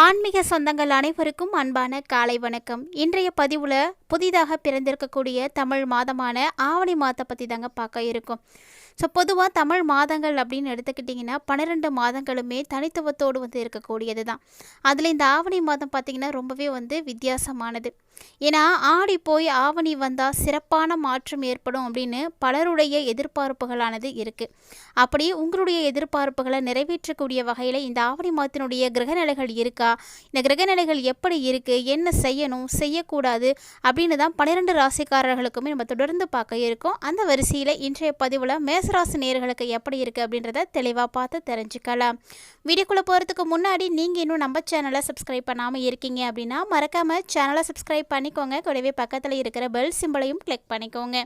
ஆன்மீக சொந்தங்கள் அனைவருக்கும் அன்பான காலை வணக்கம். இன்றைய பதிவில் புதிதாக பிறந்திருக்கக்கூடிய தமிழ் மாதமான ஆவணி மாதத்தை பற்றி தாங்க பார்க்க இருக்கும். ஸோ பொதுவாக தமிழ் மாதங்கள் அப்படின்னு எடுத்துக்கிட்டிங்கன்னா பன்னிரெண்டு மாதங்களுமே தனித்துவத்தோடு வந்து இருக்கக்கூடியது தான். அதில் இந்த ஆவணி மாதம் பார்த்திங்கன்னா ரொம்பவே வந்து வித்தியாசமானது. ஏன்னா ஆடி போய் ஆவணி வந்தால் சிறப்பான மாற்றம் ஏற்படும் அப்படின்னு பலருடைய எதிர்பார்ப்புகளானது இருக்குது அப்படி உங்களுடைய எதிர்பார்ப்புகளை நிறைவேற்றக்கூடிய வகையில் இந்த ஆவணி மாதத்தினுடைய கிரகநிலைகள் இருக்கா? இந்த கிரகநிலைகள் எப்படி இருக்குது என்ன செய்யணும்? செய்யக்கூடாது? அப்படின்னு தான் பன்னிரெண்டு ராசிக்காரர்களுக்குமே நம்ம தொடர்ந்து பார்க்க இருக்கோம். அந்த வரிசையில் இன்றைய பதிவில் மேசராசி நேர்களுக்கு எப்படி இருக்குது அப்படின்றத தெளிவாக பார்த்து தெரிஞ்சுக்கலாம். வீடியோக்குள்ளே போகிறதுக்கு முன்னாடி நீங்கள் இன்னும் நம்ம சேனலை சப்ஸ்கிரைப் பண்ணாமல் இருக்கீங்க அப்படின்னா மறக்காமல் சேனலை சப்ஸ்கிரைப் பண்ணிக்கோங்க. கூடவே பக்கத்தில் இருக்கிற பெல் சிம்பிளையும் கிளிக் பண்ணிக்கோங்க.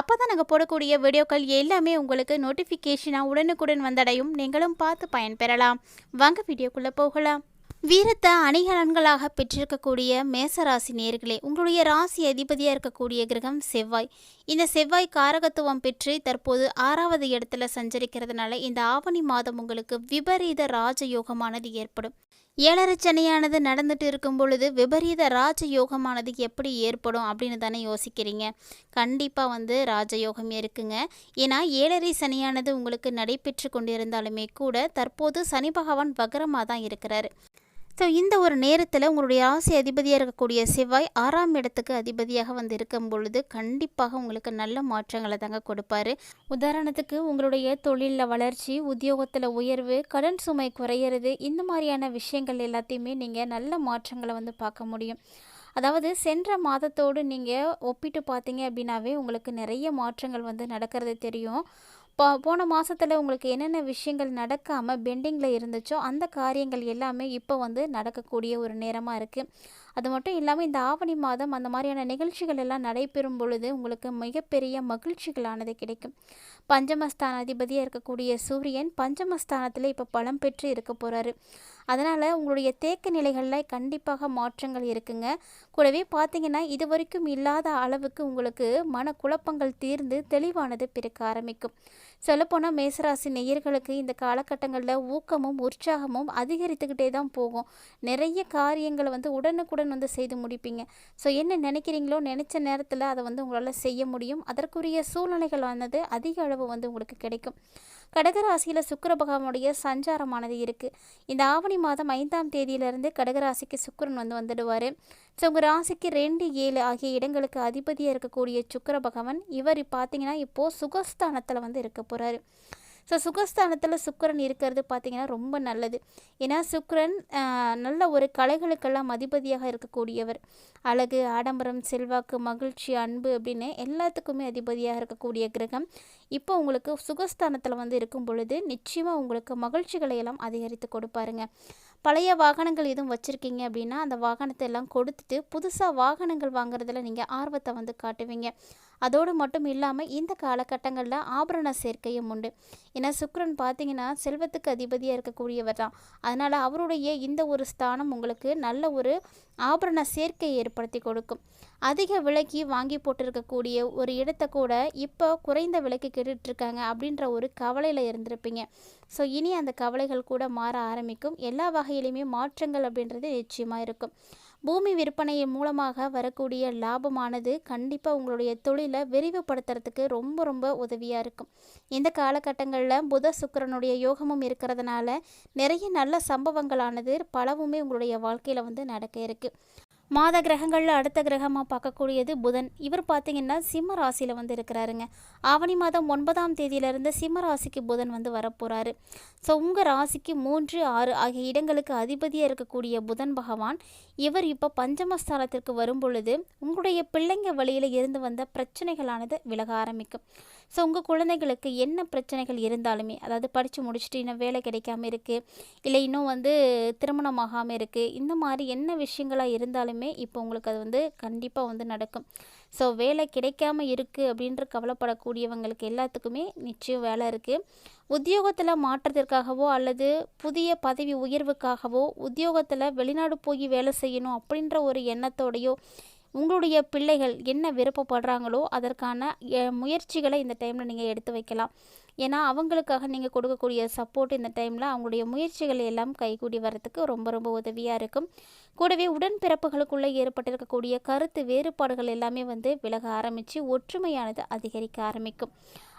அப்போ தான் நாங்கள் போடக்கூடிய வீடியோக்கள் எல்லாமே உங்களுக்கு நோட்டிஃபிகேஷனாக உடனுக்குடன் வந்தடையும். நீங்களும் பார்த்து பயன்பெறலாம். வாங்க வீடியோக்குள்ளே போகலாம். வீரத்தை அணிகலன்களாக பெற்றிருக்கக்கூடிய மேசராசி நேர்களே உங்களுடைய ராசி அதிபதியாக இருக்கக்கூடிய கிரகம் செவ்வாய். இந்த செவ்வாய் காரகத்துவம் பெற்று தற்போது ஆறாவது இடத்துல சஞ்சரிக்கிறதுனால இந்த ஆவணி மாதம் உங்களுக்கு விபரீத ராஜயோகமானது ஏற்படும். ஏழரை சனியானது நடந்துட்டு இருக்கும் பொழுது விபரீத ராஜயோகமானது எப்படி ஏற்படும் அப்படின்னு தானே யோசிக்கிறீங்க. கண்டிப்பாக வந்து ராஜயோகம் இருக்குங்க. ஏன்னா ஏழரை சனியானது உங்களுக்கு நடைபெற்று கொண்டிருந்தாலுமே கூட தற்போது சனி பகவான் வகரமாக தான் இருக்கிறாரு. ஸோ இந்த ஒரு நேரத்தில் உங்களுடைய ராசி அதிபதியாக இருக்கக்கூடிய செவ்வாய் ஆறாம் இடத்துக்கு அதிபதியாக வந்து இருக்கும் பொழுது கண்டிப்பாக உங்களுக்கு நல்ல மாற்றங்களை தாங்க கொடுப்பாரு. உதாரணத்துக்கு உங்களுடைய தொழிலில் வளர்ச்சி உத்தியோகத்தில் உயர்வு கடன் சுமை குறையிறது இந்த மாதிரியான விஷயங்கள் எல்லாத்தையுமே நீங்கள் நல்ல மாற்றங்களை வந்து பார்க்க முடியும். அதாவது சென்ற மாதத்தோடு நீங்கள் ஒப்பிட்டு பார்த்தீங்க அப்படின்னாவே உங்களுக்கு நிறைய மாற்றங்கள் வந்து நடக்கிறது தெரியும். போ போன மாதத்தில் உங்களுக்கு என்னென்ன விஷயங்கள் நடக்காமல் பெண்டிங்கில் இருந்துச்சோ அந்த காரியங்கள் எல்லாமே இப்போ வந்து நடக்கக்கூடிய ஒரு நேரமாக இருக்குது அது மட்டும் இல்லாமல் இந்த ஆவணி மாதம் அந்த மாதிரியான நிகழ்ச்சிகள் எல்லாம் நடைபெறும் பொழுது உங்களுக்கு மிகப்பெரிய மகிழ்ச்சிகளானது கிடைக்கும். பஞ்சமஸ்தான அதிபதியாக இருக்கக்கூடிய சூரியன் பஞ்சமஸ்தானத்தில் இப்போ பலம் பெற்று இருக்க போகிறாரு அதனால் உங்களுடைய தேக்க நிலைகளில் கண்டிப்பாக மாற்றங்கள் இருக்குங்க. கூடவே பார்த்தீங்கன்னா இது வரைக்கும் இல்லாத அளவுக்கு உங்களுக்கு மனக்குழப்பங்கள் தீர்ந்து தெளிவானது பிறக்க ஆரம்பிக்கும். சொல்லப்போனால் மேசராசி நேயர்களுக்கு இந்த காலகட்டங்களில் ஊக்கமும் உற்சாகமும் அதிகரித்துக்கிட்டே தான் போகும். நிறைய காரியங்களை வந்து உடனுக்குடன் வந்து செய்து முடிப்பீங்க. ஸோ என்ன நினைக்கிறீங்களோ நினச்ச நேரத்தில் அதை வந்து உங்களால் செய்ய முடியும். அதற்குரிய சூழ்நிலைகள் வந்தது அதிக அளவு வந்து உங்களுக்கு கிடைக்கும்? கடகராசியில் சுக்கர பகவானுடைய சஞ்சாரமானது இருக்குது இந்த ஆவணி மாதம் ஐந்தாம் தேதியிலிருந்து கடகராசிக்கு சுக்கரன் வந்து வந்துடுவார். ஸோ உங்கள் ராசிக்கு ரெண்டு ஏழு ஆகிய இடங்களுக்கு அதிபதியாக இருக்கக்கூடிய சுக்கர பகவான் இவர் பார்த்தீங்கன்னா இப்போது சுகஸ்தானத்தில் வந்து இருக்க போகிறாரு ஸோ சுகஸ்தானத்தில் சுக்கரன் இருக்கிறது பார்த்திங்கன்னா ரொம்ப நல்லது. ஏன்னா சுக்கரன் நல்ல ஒரு கலைகளுக்கெல்லாம் அதிபதியாக இருக்கக்கூடியவர். அழகு ஆடம்பரம் செல்வாக்கு மகிழ்ச்சி அன்பு அப்படின்னு எல்லாத்துக்குமே அதிபதியாக இருக்கக்கூடிய கிரகம். இப்போ உங்களுக்கு சுகஸ்தானத்தில் வந்து இருக்கும் பொழுது நிச்சயமாக உங்களுக்கு மகிழ்ச்சிகளை எல்லாம் அதிகரித்து கொடுப்பாருங்க. பழைய வாகனங்கள் எதுவும் வச்சுருக்கீங்க அப்படின்னா அந்த வாகனத்தை எல்லாம் கொடுத்துட்டு புதுசாக வாகனங்கள் வாங்குறதுல நீங்கள் ஆர்வத்தை வந்து காட்டுவீங்க. அதோடு மட்டும் இல்லாமல் இந்த காலகட்டங்களில் ஆபரண சேர்க்கையும் உண்டு. ஏன்னா சுக்ரன் பார்த்தீங்கன்னா செல்வத்துக்கு அதிபதியாக இருக்கக்கூடியவர் தான். அதனால் அவருடைய இந்த ஒரு ஸ்தானம் உங்களுக்கு நல்ல ஒரு ஆபரண சேர்க்கையை ஏற்படுத்தி கொடுக்கும். அதிக விலைக்கு வாங்கி போட்டிருக்கக்கூடிய ஒரு இடத்த கூட இப்போ குறைந்த விலைக்கு கேட்டுட்ருக்காங்க அப்படின்ற ஒரு கவலையில் இருந்திருப்பீங்க. ஸோ இனி அந்த கவலைகள் கூட மாற ஆரம்பிக்கும். எல்லா வகையிலையுமே மாற்றங்கள் அப்படின்றது நிச்சயமாக இருக்கும். பூமி விற்பனையின் மூலமாக வரக்கூடிய லாபமானது கண்டிப்பாக உங்களுடைய தொழிலை விரிவுபடுத்துறதுக்கு ரொம்ப ரொம்ப உதவியாக இருக்கும். இந்த காலகட்டங்களில் புத சுக்கரனுடைய யோகமும் இருக்கிறதுனால நிறைய நல்ல சம்பவங்களானது பலவுமே உங்களுடைய வாழ்க்கையில் வந்து நடக்க இருக்குது மாத கிரகங்களில் அடுத்த கிரகமாக பார்க்கக்கூடியது புதன். இவர் பார்த்தீங்கன்னா சிம்ம ராசியில் வந்து இருக்கிறாருங்க. ஆவணி மாதம் ஒன்பதாம் தேதியிலிருந்து சிம்ம ராசிக்கு புதன் வந்து வரப்போகிறாரு ஸோ உங்கள் ராசிக்கு மூன்று ஆறு ஆகிய இடங்களுக்கு அதிபதியாக இருக்கக்கூடிய புதன் பகவான் இவர் இப்போ பஞ்சமஸ்தானத்திற்கு வரும் பொழுது உங்களுடைய பிள்ளைங்க வழியில் இருந்து வந்த பிரச்சனைகளானது விலக ஆரம்பிக்கும். ஸோ உங்கள் குழந்தைகளுக்கு என்ன பிரச்சனைகள் இருந்தாலுமே அதாவது படித்து முடிச்சுட்டு இன்னும் வேலை கிடைக்காம இருக்குது இல்லை இன்னும் வந்து திருமணம் ஆகாமல் இருக்குது இந்த மாதிரி என்ன விஷயங்களாக இருந்தாலுமே இப்போ உங்களுக்கு அது வந்து கண்டிப்பாக வந்து நடக்கும். ஸோ வேலை கிடைக்காம இருக்குது அப்படின்ற கவலைப்படக்கூடியவங்களுக்கு எல்லாத்துக்குமே நிச்சயம் வேலை இருக்குது உத்தியோகத்தில் மாற்றத்திற்காகவோ அல்லது புதிய பதவி உயர்வுக்காகவோ உத்தியோகத்தில் வெளிநாடு போய் வேலை செய்யணும் அப்படின்ற ஒரு எண்ணத்தோடையோ உங்களுடைய பிள்ளைகள் என்ன விருப்பப்படுறாங்களோ அதற்கான முயற்சிகளை இந்த டைமில் நீங்கள் எடுத்து வைக்கலாம். ஏன்னா அவங்களுக்காக நீங்கள் கொடுக்கக்கூடிய சப்போர்ட் இந்த டைமில் அவங்களுடைய முயற்சிகள் எல்லாம் கைகூடி வரத்துக்கு ரொம்ப ரொம்ப உதவியாக இருக்கும். கூடவே உடன்பிறப்புகளுக்குள்ளே ஏற்பட்டிருக்கக்கூடிய கருத்து வேறுபாடுகள் எல்லாமே வந்து விலக ஆரம்பித்து ஒற்றுமையானது அதிகரிக்க ஆரம்பிக்கும்.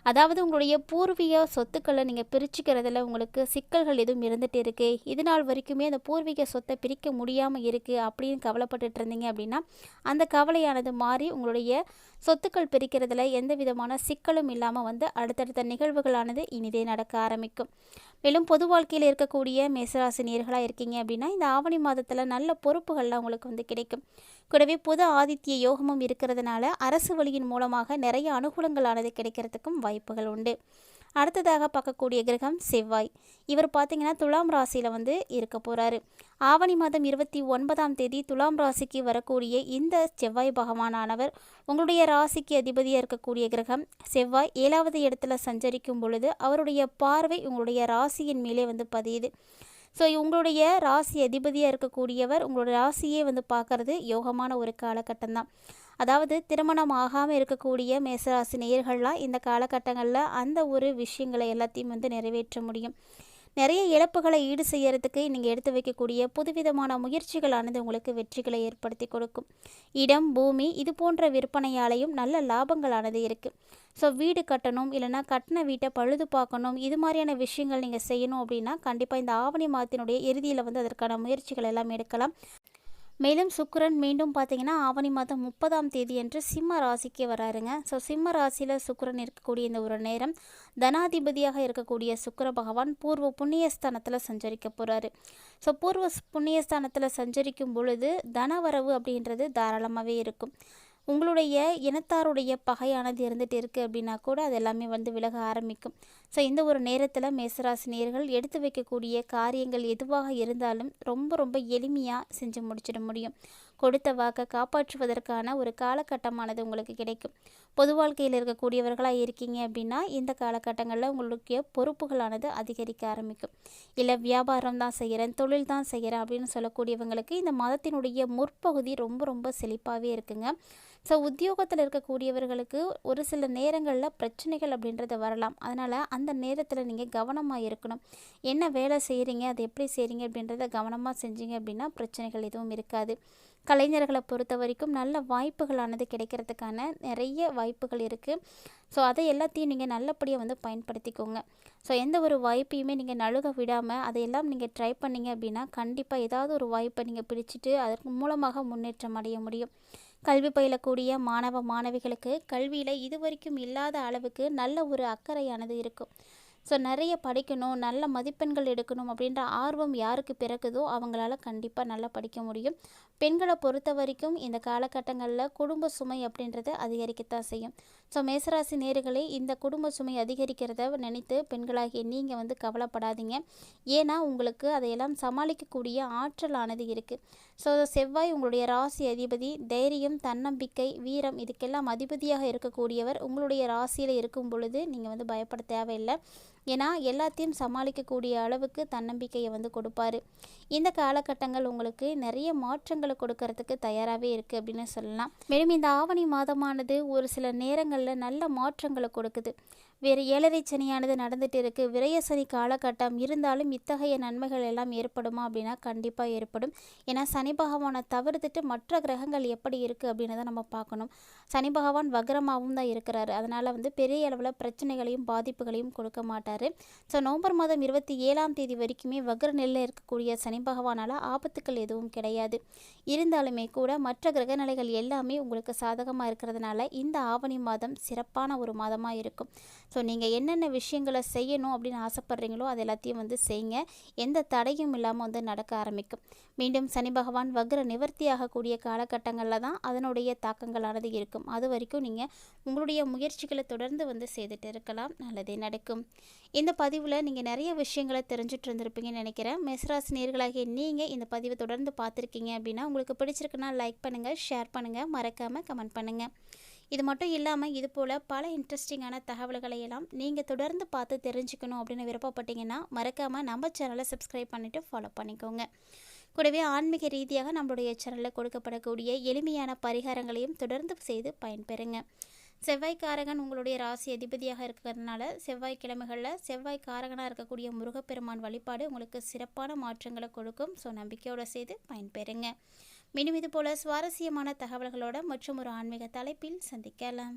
அதாவது உங்களுடைய பூர்வீக சொத்துக்களை நீங்கள் பிரிச்சுக்கிறதுல உங்களுக்கு சிக்கல்கள் எதுவும் இருந்துகிட்டு இருக்குது இது நாள் வரைக்குமே அந்த பூர்வீக சொத்தை பிரிக்க முடியாமல் இருக்குது அப்படின்னு கவலைப்பட்டுட்டு இருந்தீங்க அப்படின்னா அந்த கவலையானது மாறி உங்களுடைய சொத்துக்கள் பிரிக்கிறதுல எந்த விதமான சிக்கலும் இல்லாமல் வந்து அடுத்தடுத்த நிகழ்வுகளானது இனிதே நடக்க ஆரம்பிக்கும். மேலும் பொது வாழ்க்கையில் இருக்கக்கூடிய மேசராசி நேர்களாக இருக்கீங்க அப்படின்னா இந்த ஆவணி மாதத்தில் நல்ல பொறுப்புகள்லாம் உங்களுக்கு வந்து கிடைக்கும். கூடவே புது ஆதித்ய யோகமும் இருக்கிறதுனால அரசு வழியின் மூலமாக நிறைய அனுகூலங்களானது கிடைக்கிறதுக்கும் வாய்ப்புகள் உண்டு. அடுத்ததாக பார்க்கக்கூடிய கிரகம் செவ்வாய். இவர் பார்த்திங்கன்னா துலாம் ராசியில் வந்து இருக்க போகிறாரு ஆவணி மாதம் இருபத்தி ஒன்பதாம் தேதி துலாம் ராசிக்கு வரக்கூடிய இந்த செவ்வாய் பகவானானவர் உங்களுடைய ராசிக்கு அதிபதியாக இருக்கக்கூடிய கிரகம் செவ்வாய். ஏழாவது இடத்துல சஞ்சரிக்கும் பொழுது அவருடைய பார்வை உங்களுடைய ராசியின் மேலே வந்து பதியுது. ஸோ உங்களுடைய ராசி அதிபதியாக இருக்கக்கூடியவர் உங்களுடைய ராசியே வந்து பார்க்கறது யோகமான ஒரு காலகட்டம் தான். அதாவது திருமணம் ஆகாமல் இருக்கக்கூடிய மேசராசி நேயர்கள்லாம் இந்த காலகட்டங்களில் அந்த ஒரு விஷயங்களை எல்லாத்தையும் வந்து நிறைவேற்ற முடியும். நிறைய இழப்புகளை ஈடு செய்யறதுக்கு நீங்கள் எடுத்து வைக்கக்கூடிய புதுவிதமான முயற்சிகளானது உங்களுக்கு வெற்றிகளை ஏற்படுத்தி கொடுக்கும். இடம் பூமி இது போன்ற விற்பனையாலையும் நல்ல லாபங்களானது இருக்குது ஸோ வீடு கட்டணும் இல்லைனா கட்டின வீட்டை பழுது பார்க்கணும் இது மாதிரியான விஷயங்கள் நீங்கள் செய்யணும் அப்படின்னா கண்டிப்பாக இந்த ஆவணி மாதத்தினுடைய இறுதியில் வந்து அதற்கான முயற்சிகள் எல்லாம் எடுக்கலாம். மேலும் சுக்கரன் மீண்டும் பார்த்தீங்கன்னா ஆவணி மாதம் முப்பதாம் தேதி என்று சிம்ம ராசிக்கு வராருங்க. ஸோ சிம்ம ராசியில் சுக்கரன் இருக்கக்கூடிய இந்த ஒரு நேரம் தனாதிபதியாக இருக்கக்கூடிய சுக்கிர பகவான் பூர்வ புண்ணியஸ்தானத்தில் சஞ்சரிக்க போகிறாரு ஸோ பூர்வ புண்ணியஸ்தானத்தில் சஞ்சரிக்கும் பொழுது தனவரவு அப்படின்றது தாராளமாகவே இருக்கும். உங்களுடைய இனத்தாருடைய பகையானது இருந்துகிட்டு இருக்குது அப்படின்னா கூட அது எல்லாமே வந்து விலக ஆரம்பிக்கும். ஸோ இந்த ஒரு நேரத்தில் மேசராசினியர்கள் எடுத்து வைக்கக்கூடிய காரியங்கள் எதுவாக இருந்தாலும் ரொம்ப ரொம்ப எளிமையாக செஞ்சு முடிச்சிட முடியும். கொடுத்த வாக்கை காப்பாற்றுவதற்கான ஒரு காலகட்டமானது உங்களுக்கு கிடைக்கும். பொது வாழ்க்கையில் இருக்கக்கூடியவர்களாக இருக்கீங்க அப்படின்னா இந்த காலகட்டங்களில் உங்களுடைய பொறுப்புகளானது அதிகரிக்க ஆரம்பிக்கும். இல்லை வியாபாரம் தான் செய்கிறேன் தொழில் தான் செய்கிறேன் அப்படின்னு சொல்லக்கூடியவங்களுக்கு இந்த மதத்தினுடைய முற்பகுதி ரொம்ப ரொம்ப செழிப்பாகவே இருக்குங்க. ஸோ உத்தியோகத்தில் இருக்கக்கூடியவர்களுக்கு ஒரு சில நேரங்களில் பிரச்சனைகள் அப்படின்றது வரலாம். அதனால் அந்த நேரத்தில் நீங்கள் கவனமாக இருக்கணும். என்ன வேலை செய்கிறீங்க அதை எப்படி செய்கிறீங்க அப்படின்றத கவனமாக செஞ்சீங்க அப்படின்னா பிரச்சனைகள் எதுவும் இருக்காது. கலைஞர்களை பொறுத்த வரைக்கும் நல்ல வாய்ப்புகளானது கிடைக்கிறதுக்கான நிறைய வாய்ப்புகள் இருக்குது ஸோ அதை எல்லாத்தையும் நீங்கள் நல்லபடியாக வந்து பயன்படுத்திக்கோங்க. ஸோ எந்த ஒரு வாய்ப்பையுமே நீங்கள் நழுக விடாமல் அதையெல்லாம் நீங்கள் ட்ரை பண்ணீங்க அப்படின்னா கண்டிப்பாக ஏதாவது ஒரு வாய்ப்பை நீங்கள் பிடிச்சிட்டு அதற்கு மூலமாக முன்னேற்றம் அடைய முடியும். கல்வி பயிலக்கூடிய மாணவ மாணவிகளுக்கு கல்வியில் இதுவரைக்கும் இல்லாத அளவுக்கு நல்ல ஒரு அக்கறையானது இருக்கும். ஸோ நிறைய படிக்கணும் நல்ல மதிப்பெண்கள் எடுக்கணும் அப்படின்ற ஆர்வம் யாருக்கு பிறக்குதோ அவங்களால கண்டிப்பாக நல்லா படிக்க முடியும். பெண்களை பொறுத்த வரைக்கும் இந்த காலகட்டங்களில் குடும்ப சுமை அப்படின்றது அதிகரிக்கத்தான் செய்யும். ஸோ மேசராசி நேர்களை இந்த குடும்ப சுமை அதிகரிக்கிறத நினைத்து பெண்களாகிய நீங்கள் வந்து கவலைப்படாதீங்க. ஏன்னா உங்களுக்கு அதையெல்லாம் சமாளிக்கக்கூடிய ஆற்றலானது இருக்குது ஸோ செவ்வாய் உங்களுடைய ராசி அதிபதி தைரியம் தன்னம்பிக்கை வீரம் இதுக்கெல்லாம் அதிபதியாக இருக்கக்கூடியவர் உங்களுடைய ராசியில் இருக்கும் பொழுது நீங்கள் வந்து பயப்பட தேவையில்லை. ஏன்னா எல்லாத்தையும் சமாளிக்கக்கூடிய அளவுக்கு தன்னம்பிக்கையை வந்து கொடுப்பாரு. இந்த காலகட்டங்கள் உங்களுக்கு நிறைய மாற்றங்களை கொடுக்கறதுக்கு தயாராகவே இருக்குது அப்படின்னு சொல்லலாம். மேலும் இந்த ஆவணி மாதமானது ஒரு சில நேரங்களில் நல்ல மாற்றங்களை கொடுக்குது. வேறு ஏழரை சனியானது நடந்துட்டு இருக்குது விரயசனி காலகட்டம் இருந்தாலும் இத்தகைய நன்மைகள் எல்லாம் ஏற்படுமா அப்படின்னா கண்டிப்பாக ஏற்படும். ஏன்னா சனி பகவானை தவிர்த்துட்டு மற்ற கிரகங்கள் எப்படி இருக்குது அப்படின்னு தான் நம்ம பார்க்கணும். சனி பகவான் வக்ரமாகவும் தான் இருக்கிறாரு. அதனால் வந்து பெரிய அளவில் பிரச்சனைகளையும் பாதிப்புகளையும் கொடுக்க மாட்டார். ஸோ நவம்பர் மாதம் இருபத்தி ஏழாம் தேதி வரைக்குமே வக்ர நிலையில் இருக்கக்கூடிய சனி பகவானால் ஆபத்துக்கள் எதுவும் கிடையாது. இருந்தாலுமே கூட மற்ற கிரகநிலைகள் எல்லாமே உங்களுக்கு சாதகமாக இருக்கிறதுனால இந்த ஆவணி மாதம் சிறப்பான ஒரு மாதமாக இருக்கும். ஸோ நீங்கள் என்னென்ன விஷயங்களை செய்யணும் அப்படின்னு ஆசைப்பட்றீங்களோ அது எல்லாத்தையும் வந்து செய்யுங்க எந்த தடையும் இல்லாமல் வந்து நடக்க ஆரம்பிக்கும். மீண்டும் சனி பகவான் வக்ர நிவர்த்தி ஆகக்கூடிய காலகட்டங்களில் தான் அதனுடைய தாக்கங்களானது இருக்கும். அது வரைக்கும் நீங்கள் உங்களுடைய முயற்சிகளை தொடர்ந்து வந்து செய்துட்டு இருக்கலாம். நல்லதே நடக்கும். இந்த பதிவில் நீங்கள் நிறைய விஷயங்களை தெரிஞ்சுட்டு இருந்திருப்பீங்கன்னு நினைக்கிறேன். மெஸ்ராஸ் நேர்களாகிய நீங்கள் இந்த பதிவை தொடர்ந்து பார்த்துருக்கீங்க அப்படின்னா உங்களுக்கு பிடிச்சிருக்குன்னா லைக் பண்ணுங்கள் ஷேர் பண்ணுங்கள் மறக்காமல் கமெண்ட் பண்ணுங்கள் இது மட்டும் இல்லாமல் இது போல் பல இன்ட்ரெஸ்டிங்கான தகவல்களை எல்லாம் நீங்கள் தொடர்ந்து பார்த்து தெரிஞ்சுக்கணும் அப்படின்னு விருப்பப்பட்டீங்கன்னா மறக்காமல் நம்ம சேனலை சப்ஸ்கிரைப் பண்ணிவிட்டு ஃபாலோ பண்ணிக்கோங்க. கூடவே ஆன்மீக ரீதியாக நம்மளுடைய சேனலில் கொடுக்கப்படக்கூடிய எளிமையான பரிகாரங்களையும் தொடர்ந்து செய்து பயன்பெறுங்க. செவ்வாய்க்காரகன் உங்களுடைய ராசி அதிபதியாக இருக்கிறதுனால செவ்வாய்க்கிழமைகளில் செவ்வாய்க்காரகனாக இருக்கக்கூடிய முருகப்பெருமான் வழிபாடு உங்களுக்கு சிறப்பான மாற்றங்களை கொடுக்கும். ஸோ நம்பிக்கையோடு செய்து பயன்பெறுங்க. மீண்டும் இதுபோல சுவாரஸ்யமான தகவல்களோட மற்றும் ஒரு ஆன்மீக தலைப்பில் சந்திக்கலாம்.